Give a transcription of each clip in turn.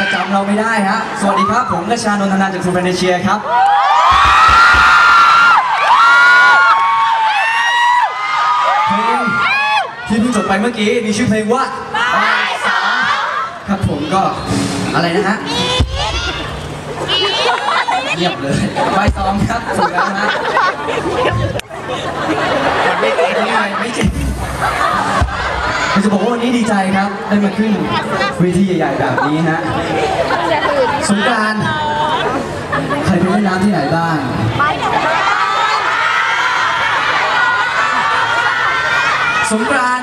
จะจำเราไม่ได้ฮะ สวัสดีครับ ผมกชานนทนันท์จากทูแฟนเชียครับเพลงที่เพิ่งจบไปเมื่อกี้มีชื่อเพลงว่าบายสองครับผมก็อะไรนะฮะเงียบเลยบายสองครับถูกแล้วนะฮะมันไม่จริงไม่จริงผม จะบอกว่าวันนี้ดีใจครับ ได้มาขึ้นเวทีใหญ่ๆแบบนี้ฮะสงการใครไปเล่นน้ำที่ไหนบ้างสงกราน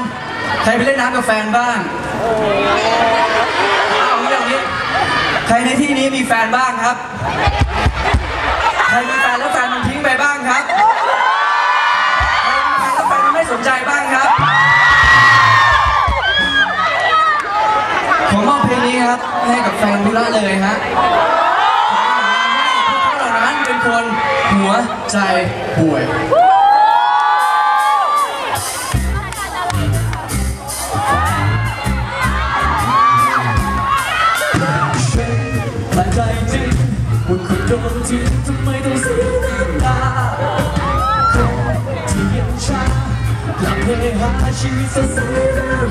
ใครไปเล่นน้ำกับแฟนบ้างเอาเรื่องนี้ใครในที่นี้มีแฟนบ้างครับ ใครมีแฟนแล้วแฟนมันทิ้งไปบ้างครับ เลยฮะให้พวกเขาเหล่านั้นเป็นคนหัวใจป่วยมั่นใจจริงว่าคนโดนทิ้งทำไมต้องเสียน้ำตาคนที่ยังช้ากลับไปหาชีวิตสดใสเรื่อ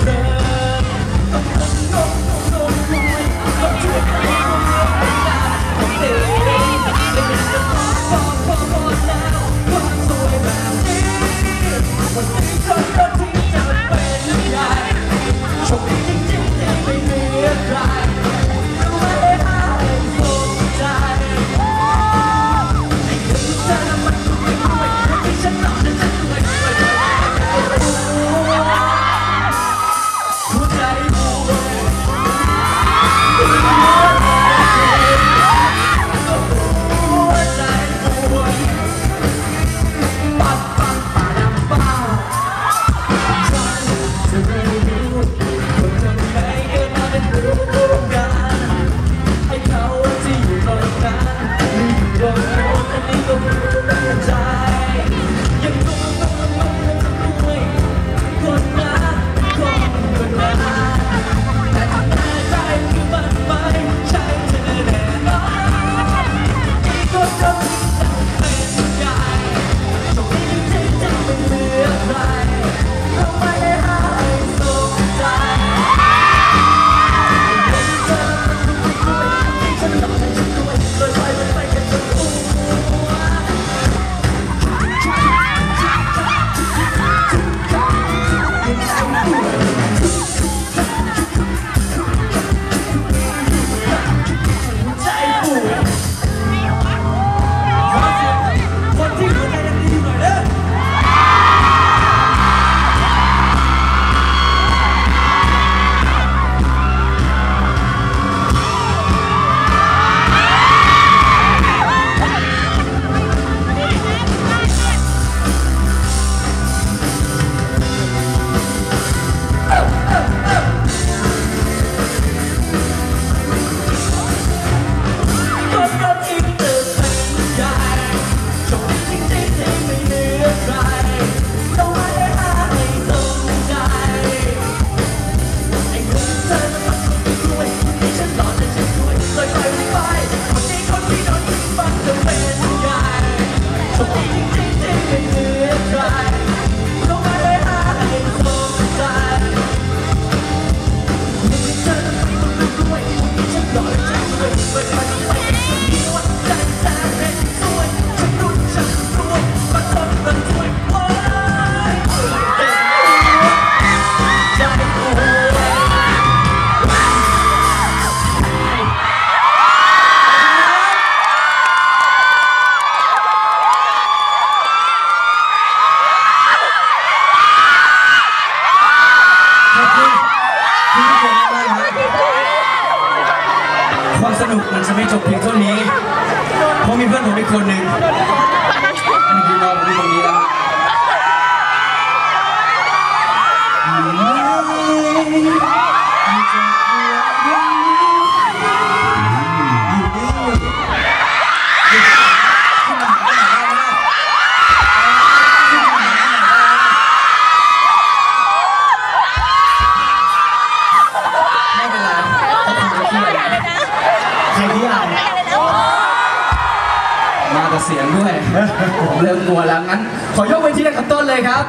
มันจะไม่จบเพียงเท่านี้ เพราะมีเพื่อนผมอีกคนหนึ่งอันนี้คือน้องผมอยู่ตรงนี้แล้ว เสียงด้วย ผมเริ่มกลัวแล้วงั้น ขอยกเวทีให้กับต้นเลยครับ